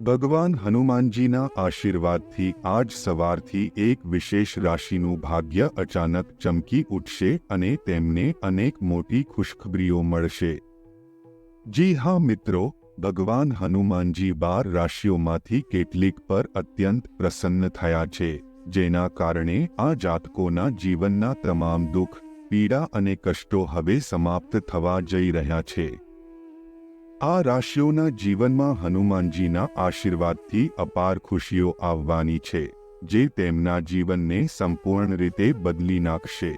ભગવાન હનુમાનજીના આશીર્વાદથી આજ સવારથી એક વિશેષ રાશિનું ભાગ્ય અચાનક ચમકી ઉઠશે અને તેમને અનેક મોટી ખુશખબરીઓ મળશે. જી હા મિત્રો, ભગવાન હનુમાનજી બાર રાશિઓમાંથી કેટલીક પર અત્યંત પ્રસન્ન થયા છે, જેના કારણે આ જાતકોના જીવનના તમામ દુઃખ, પીડા અને કષ્ટો હવે સમાપ્ત થવા જઈ રહ્યા છે. આ રાશિઓના જીવનમાં હનુમાનજીના આશીર્વાદથી અપાર ખુશીઓ આવવાની છે, જે તેમના જીવનને સંપૂર્ણ રીતે બદલી નાખશે.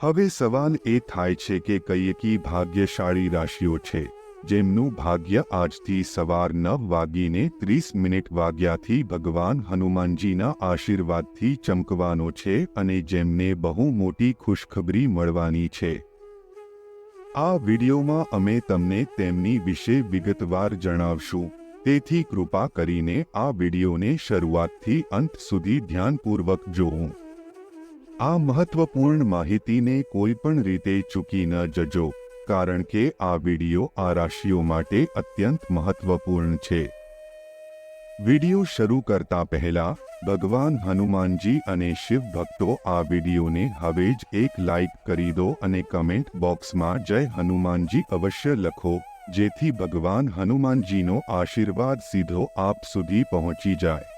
હવે સવાલ એ થાય છે કે કઈ ભાગ્યશાળી રાશિઓ છે, જેમનું ભાગ્ય આજથી સવાર નવ વાગીને ત્રીસ મિનિટ વાગ્યાથી ભગવાન હનુમાનજીના આશીર્વાદથી ચમકવાનો છે અને જેમને બહુ મોટી ખુશખબરી મળવાની છે. આ વિડિયોમાં અમે તમને તેમની વિશે વિગતવાર જણાવશું. તેથી કૃપા કરીને આ વિડિયોને શરૂઆતથી અંત સુધી ધ્યાનપૂર્વક જોવું. આ મહત્વપૂર્ણ માહિતીને કોઈ પણ રીતે ચૂકી ન જજો, કારણ કે આ વિડિયો આ રાશિઓ માટે અત્યંત મહત્વપૂર્ણ છે. વિડિયો શરૂ કરતા પહેલા, ભગવાન હનુમાનજી અને શિવ ભક્તો આ વિડીયોને હવે જ એક લાઈક કરી દો અને કમેન્ટ બોક્સમાં જય હનુમાનજી અવશ્ય લખો, જેથી ભગવાન હનુમાનજીનો આશીર્વાદ સીધો આપ સુધી પહોંચી જાય.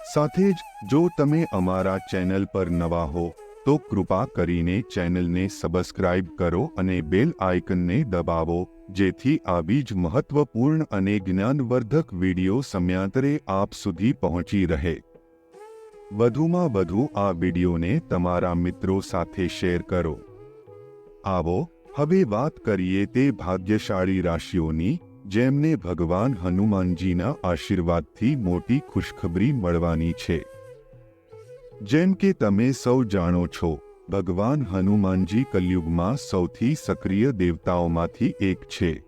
સાથે જ, જો તમે અમારા ચેનલ પર નવા હો તો કૃપા કરીને ચેનલને સબસ્ક્રાઇબ કરો અને બેલ આઇકનને દબાવો, જેથી આવી જ મહત્વપૂર્ણ અને જ્ઞાનવર્ધક વીડિયો સમયાંતરે આપ સુધી પહોંચી રહે. વધુમાં વધુ આ વિડીયોને તમારા મિત્રો સાથે શેર કરો. આવો, હવે વાત કરીએ તે ભાગ્યશાળી રાશિઓની, જેમને ભગવાન હનુમાનજીના આશીર્વાદથી મોટી ખુશખબરી મળવાની છે. જેમ કે તમે સૌ જાણો છો, ભગવાન હનુમાનજી કલયુગમાં સૌથી સક્રિય દેવતાઓમાંથી એક છે.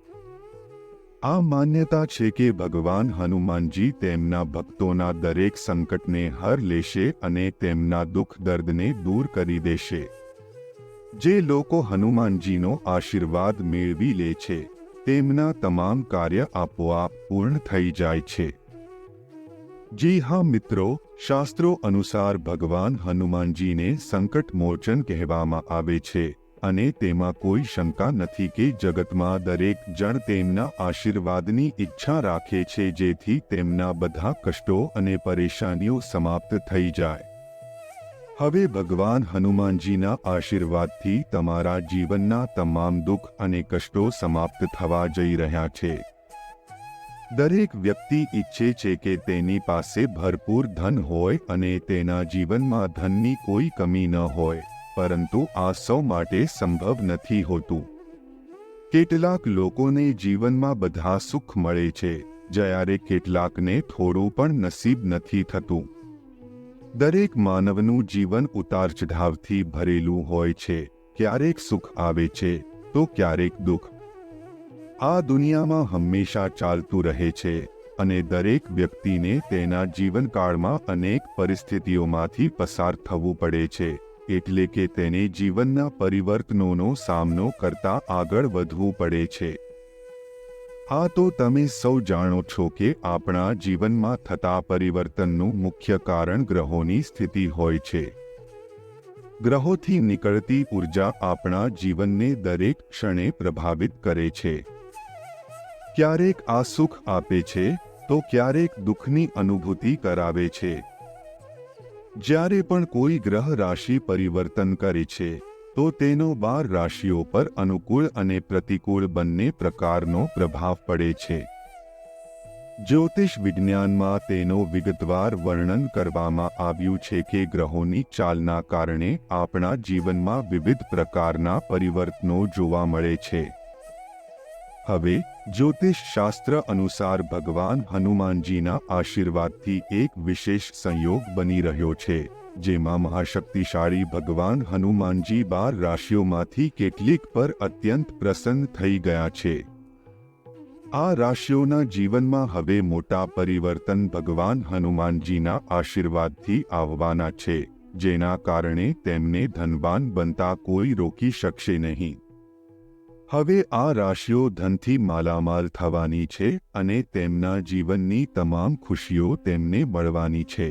આ માન્યતા છે કે ભગવાન હનુમાનજી તેમના ભક્તોના દરેક સંકટને હર લેશે અને તેમના દુઃખ દર્દને દૂર કરી દેશે. જે લોકો હનુમાનજીનો આશીર્વાદ મેળવી લે છે, તેમના તમામ કાર્ય આપોઆપ પૂર્ણ થઈ જાય છે. જી હા મિત્રો શાસ્ત્રો અનુસાર ભગવાન હનુમાનજીને સંકટ મોચન કહેવામાં આવે છે અને તેમાં કોઈ શંકા નથી કે જગતમાં દરેક જણ તેમના આશીર્વાદની ઈચ્છા રાખે છે જેથી તેમના બધા કષ્ટો અને પરેશાનીઓ સમાપ્ત થઈ જાય. હવે ભગવાન હનુમાનજીના આશીર્વાદથી તમારા જીવનના તમામ દુઃખ અને કષ્ટો સમાપ્ત થવા જઈ રહ્યા છે. દરેક વ્યક્તિ ઈચ્છે છે કે તેની પાસે ભરપૂર ધન હોય અને તેના જીવનમાં ધનની કોઈ કમી ન હોય, પરંતુ આ સૌ માટે સંભવ નથી હોતું. કેટલાક લોકોને જીવનમાં બધા સુખ મળે છે, જ્યારે કેટલાકને થોડું પણ નસીબ નથી થતું. દરેક માનવનું જીવન ઉતાર ચઢાવથી ભરેલું હોય છે, ક્યારેક સુખ આવે છે, તો ક્યારેક દુઃખ. આ દુનિયામાં હંમેશા ચાલતું રહે છે અને દરેક વ્યક્તિને તેના જીવનકાળમાં અનેક પરિસ્થિતિઓમાંથી પસાર થવું પડે છે, એટલે કે તેને જીવનના પરિવર્તનોનો સામનો કરતા આગળ વધવું પડે છે. આ તો તમે સૌ જાણો છો કે આપણા જીવનમાં થતા પરિવર્તનનું મુખ્ય કારણ ગ્રહોની સ્થિતિ હોય છે. ગ્રહોથી નીકળતી ઊર્જા આપણા જીવનને દરેક ક્ષણે પ્રભાવિત કરે છે. ક્યારેક આ સુખ આપે છે, તો ક્યારેક દુઃખની અનુભૂતિ કરાવે છે. જ્યારે પણ કોઈ ગ્રહ રાશિ પરિવર્તન કરે છે, તો તેનો બાર રાશિઓ પર અનુકૂળ અને પ્રતિકૂળ બંને પ્રકારનો પ્રભાવ પડે છે. જ્યોતિષ વિજ્ઞાનમાં તેનો વિગતવાર વર્ણન કરવામાં આવ્યું છે કે ગ્રહોની ચાલના કારણે આપણા જીવનમાં વિવિધ પ્રકારના પરિવર્તનો જોવા મળે છે. હવે જ્યોતિષ શાસ્ત્ર અનુસાર ભગવાન હનુમાનજીના આશીર્વાદથી એક વિશેષ સંયોગ બની રહ્યો છે, જેમાં મહાશક્તિશાળી ભગવાન હનુમાનજી બાર રાશિઓમાંથી કેટલીક પર અત્યંત પ્રસન્ન થઈ ગયા છે. આ રાશિઓના જીવનમાં હવે મોટા પરિવર્તન ભગવાન હનુમાનજીના આશીર્વાદથી આવવાના છે, જેના કારણે તેમને ધનવાન બનતા કોઈ રોકી શકશે નહીં. હવે આ રાશિઓ ધનથી માલામાલ થવાની છે અને તેમના જીવનની તમામ ખુશીઓ તેમને મળવાની છે.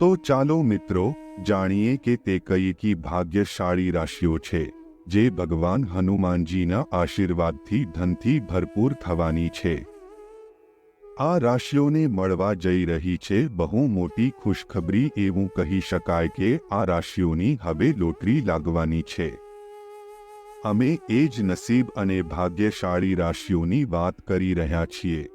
તો ચાલો મિત્રો, જાણીએ કે તે કઈ કી ભાગ્યશાળી રાશિઓ છે, જે ભગવાન હનુમાનજીના આશીર્વાદથી ધનથી ભરપૂર થવાની છે. આ રાશિઓને મળવા જઈ રહી છે બહુ મોટી ખુશખબરી એવું કહી શકાય કે આ રાશિઓની હવે લોટરી લાગવાની છે. અમે એ જ નસીબ અને ભાગ્યશાળી રાશિઓની વાત કરી રહ્યા છીએ.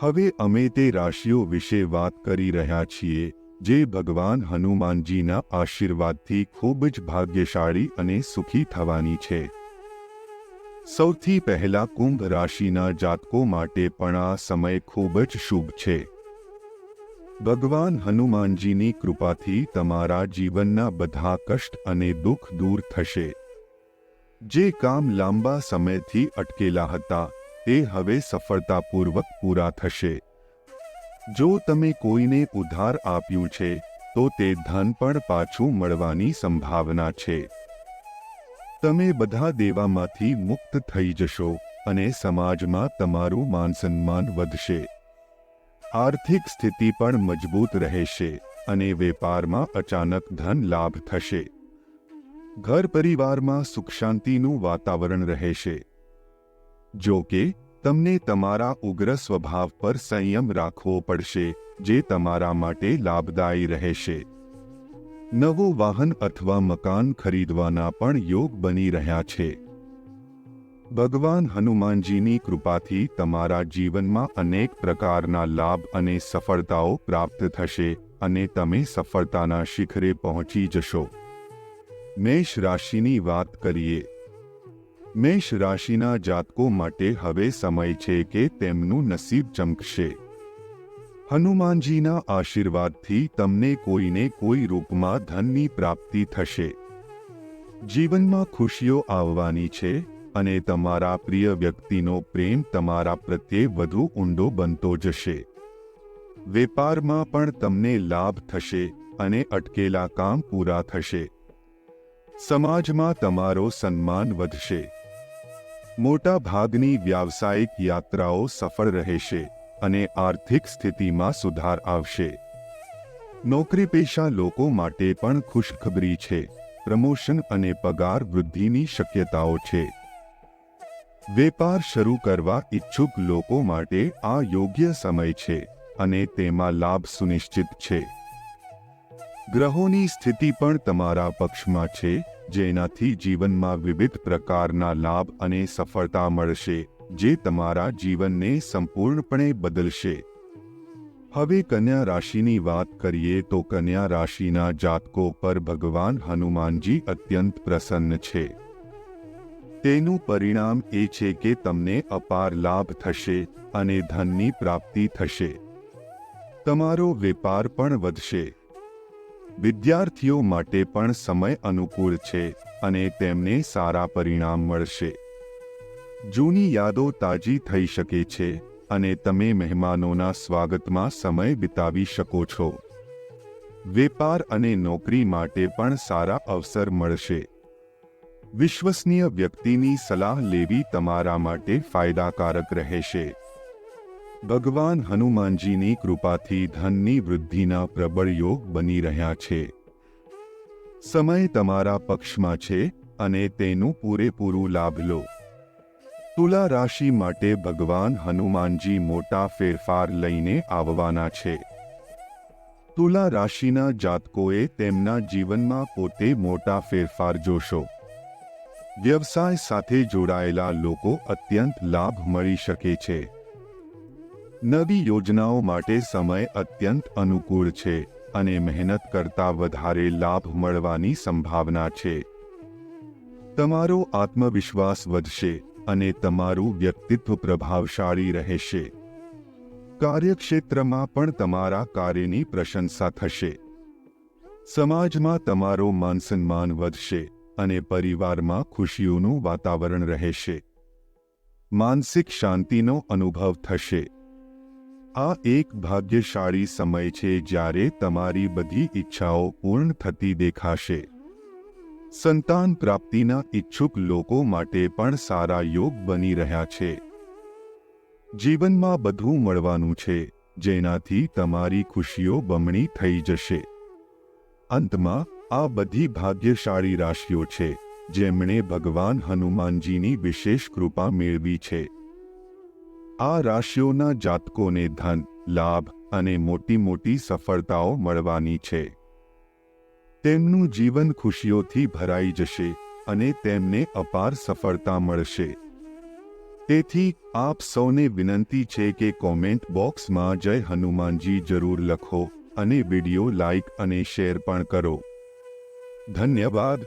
હવે અમે તે રાશિઓ વિશે વાત કરી રહ્યા છીએ, જે ભગવાન હનુમાનજીના આશીર્વાદથી ખૂબ જ ભાગ્યશાળી અને સુખી થવાની છે. સૌથી પહેલા કુંભ રાશિના જાતકો માટે પણ આ સમય ખૂબ જ શુભ છે. ભગવાન હનુમાનજીની કૃપાથી તમારા જીવનના બધા કષ્ટ અને દુઃખ દૂર થશે. જે કામ લાંબા સમયથી અટકેલા હતા તે હવે સફળતાપૂર્વક પૂરા થશે. જો તમે કોઈને ઉધાર આપ્યું છે, તો તે ધન પણ પાછું મળવાની સંભાવના છે. તમે બધા દેવામાંથી મુક્ત થઈ જશો અને સમાજમાં તમારું માનસન્માન વધશે. આર્થિક સ્થિતિ પણ મજબૂત રહેશે અને વેપારમાં અચાનક ધન લાભ થશે. ઘર પરિવારમાં સુખ શાંતિનું વાતાવરણ રહેશે. જો કે, તમને તમારા ઉગ્ર સ્વભાવ પર સંયમ રાખવો પડશે, જે તમારા માટે લાભદાયી રહેશે. નવું વાહન અથવા મકાન ખરીદવાના પણ યોગ બની રહ્યા છે. ભગવાન હનુમાનજીની કૃપાથી તમારા જીવનમાં અનેક પ્રકારના લાભ અને સફળતાઓ પ્રાપ્ત થશે અને તમે સફળતાના શિખરે પહોંચી જશો. મેષ રાશિની વાત કરીએ. મેષ રાશિના જાતકો માટે હવે સમય છે કે તેમનું નસીબ ચમકશે. હનુમાનજીના આશીર્વાદથી તમને કોઈને કોઈ રૂપમાં ધનની પ્રાપ્તિ થશે. જીવનમાં ખુશીઓ આવવાની છે અને તમારા પ્રિય વ્યક્તિનો પ્રેમ તમારા પ્રત્યે વધુ ઊંડો બનતો જશે. વેપારમાં પણ તમને લાભ થશે અને અટકેલા કામ પૂરા થશે. સમાજમાં તમારો સન્માન વધશે. મોટા ભાગની વ્યાવસાયિક યાત્રાઓ સફળ રહેશે અને આર્થિક સ્થિતિમાં સુધાર આવશે. નોકરી પેશા લોકો માટે પણ ખુશખબરી છે. પ્રમોશન અને પગાર વૃદ્ધિની શક્યતાઓ છે. વેપાર શરૂ કરવા ઈચ્છુક લોકો માટે આ યોગ્ય સમય છે અને તેમાં લાભ સુનિશ્ચિત છે. ગ્રહોની સ્થિતિ પણ તમારા પક્ષમાં છે, જેનાથી જીવનમાં વિવિધ પ્રકારના લાભ અને સફળતા મળશે, જે તમારા જીવનને સંપૂર્ણપણે બદલશે. હવે કન્યા રાશિની વાત કરીએ તો કન્યા રાશિના જાતકો પર ભગવાન હનુમાનજી અત્યંત પ્રસન્ન છે. તેનું પરિણામ એ છે કે તમને અપાર લાભ થશે અને ધનની પ્રાપ્તિ થશે. તમારો વેપાર પણ વધશે. વિદ્યાર્થીઓ માટે પણ સમય અનુકૂળ છે અને તેમને સારા પરિણામ મળશે. જૂની યાદો તાજી થઈ શકે છે અને તમે મહેમાનોના સ્વાગતમાં સમય વિતાવી શકો છો. વેપાર અને નોકરી માટે પણ સારા અવસર મળશે. વિશ્વસનીય વ્યક્તિની સલાહ લેવી તમારા માટે ફાયદાકારક રહેશે. ભગવાન હનુમાનજીની કૃપાથી ધનની વૃદ્ધિના પ્રબળ યોગ બની રહ્યા છે. સમય તમારા પક્ષમાં છે અને તેનું પૂરેપૂરું લાભ લો. તુલા રાશિ માટે ભગવાન હનુમાનજી મોટા ફેરફાર લઈને આવવાના છે. તુલા રાશિના જાતકોએ તેમના જીવનમાં પોતે મોટા ફેરફાર જોશો. વ્યવસાય સાથે જોડાયેલા લોકો અત્યંત લાભ મળી શકે છે. નવી યોજનાઓ માટે સમય અત્યંત અનુકૂળ છે અને મહેનત કરતા વધારે લાભ મળવાની સંભાવના છે. તમારો આત્મવિશ્વાસ વધશે અને તમારું વ્યક્તિત્વ પ્રભાવશાળી રહેશે. કાર્યક્ષેત્રમાં પણ તમારા કાર્યની પ્રશંસા થશે. સમાજમાં તમારો માનસન્માન વધશે અને પરિવારમાં ખુશીઓનું વાતાવરણ રહેશે. માનસિક શાંતિનો અનુભવ થશે. આ એક ભાગ્યશાળી સમય છે જ્યારે તમારી બધી ઈચ્છાઓ પૂર્ણ થતી દેખાશે. સંતાન પ્રાપ્તિના ઈચ્છુક લોકો માટે પણ સારા યોગ બની રહ્યા છે. જીવનમાં બધું મળવાનું છે, જેનાથી તમારી ખુશીઓ બમણી થઈ જશે. અંતમાં, આ બધી ભાગ્યશાળી રાશિઓ છે, જેમણે ભગવાન હનુમાનજીની વિશેષ કૃપા મેળવી છે. આ રાશિઓના જાતકોને ધન, લાભ અને મોટી મોટી સફળતાઓ મળવાની છે. તેમનું જીવન ખુશીઓથી ભરાઈ જશે અને તેમને અપાર સફળતા મળશે. તેથી આપ સૌને વિનંતી છે કે કોમેન્ટ બોક્સમાં જય હનુમાનજી જરૂર લખો અને વિડિયો લાઈક અને શેર પણ કરો. ધન્યવાદ.